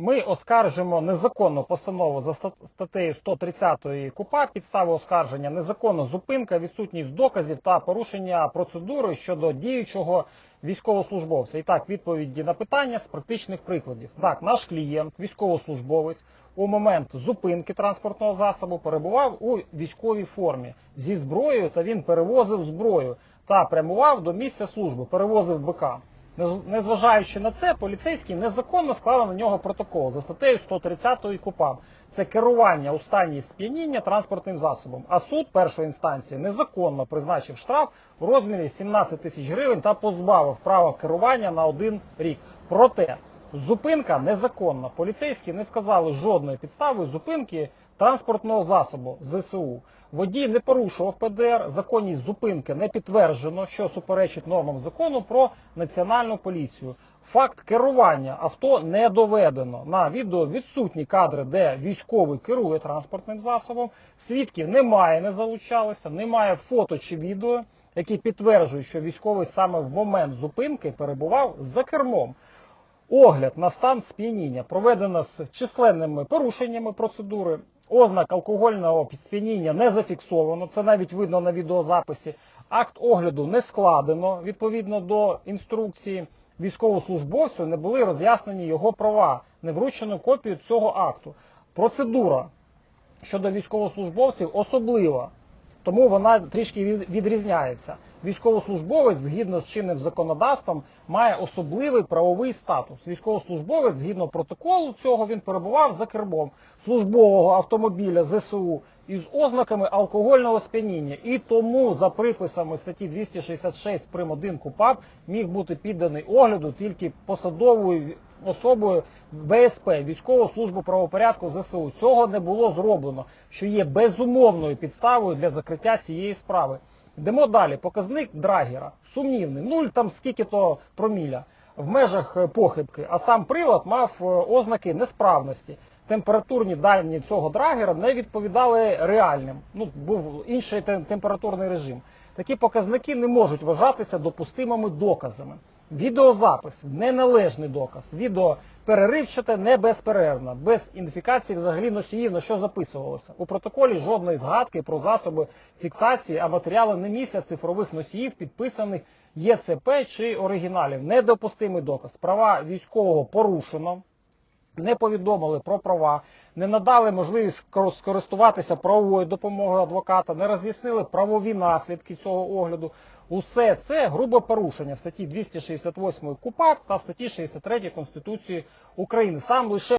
Ми оскаржимо незаконну постанову за ста- статтею 130 КУПА, підстави оскарження, незаконна зупинка, відсутність доказів та порушення процедури щодо діючого військовослужбовця. І так, відповіді на питання з практичних прикладів. Так, наш клієнт, військовослужбовець, у момент зупинки транспортного засобу перебував у військовій формі зі зброєю, та він перевозив зброю та прямував до місця служби, перевозив БК. Нез- Незважаючи на це, поліцейський незаконно склали на нього протокол за статтею 130 КУПАП. Це керування у стані сп'яніння транспортним засобом. А суд першої інстанції незаконно призначив штраф у розмірі 17 тисяч гривень та позбавив права керування на один рік. Проте зупинка незаконна. Поліцейські не вказали жодної підстави зупинки транспортного засобу ЗСУ. Водій не порушував ПДР, законність зупинки не підтверджено, що суперечить нормам закону про національну поліцію. Факт керування авто не доведено. На відео відсутні кадри, де військовий керує транспортним засобом. Свідків немає, не залучалися, немає фото чи відео, які підтверджують, що військовий саме в момент зупинки перебував за кермом. Огляд на стан сп'яніння проведено з численними порушеннями процедури. Ознак алкогольного сп'яніння не зафіксовано, це навіть видно на відеозаписі. Акт огляду не складено відповідно до інструкції. Військовослужбовцю не були роз'яснені його права, не вручено копію цього акту. Процедура щодо військовослужбовців особлива, тому вона трішки від- відрізняється. Військовослужбовець, згідно з чинним законодавством, має особливий правовий статус. Військовослужбовець, згідно протоколу цього, він перебував за кермом службового автомобіля ЗСУ із ознаками алкогольного сп'яніння. І тому, за приписами статті 266 прим. 1 КУПАП, міг бути підданий огляду тільки посадовою особою БСП, військову службу правопорядку ЗСУ. Цього не було зроблено, що є безумовною підставою для закриття цієї справи. Йдемо далі. Показник драгера сумнівний. Нуль там скільки то проміля в межах е, похибки, а сам прилад мав е, ознаки несправності. Температурні дані цього драгера не відповідали реальним. Ну був інший температурний режим. Такі показники не можуть вважатися допустимими доказами. Відеозапис неналежний доказ. Відео переривчате, не безперервно, без ідентифікації взагалі носіїв, на що записувалося. У протоколі жодної згадки про засоби фіксації, а матеріали не місця цифрових носіїв, підписаних ЄЦП чи оригіналів. Недопустимий доказ. Права військового порушено не повідомили про права, не надали можливість скористуватися правовою допомогою адвоката, не роз'яснили правові наслідки цього огляду. Усе це грубе порушення статті 268 КУПАП та статті 63 Конституції України. Сам лише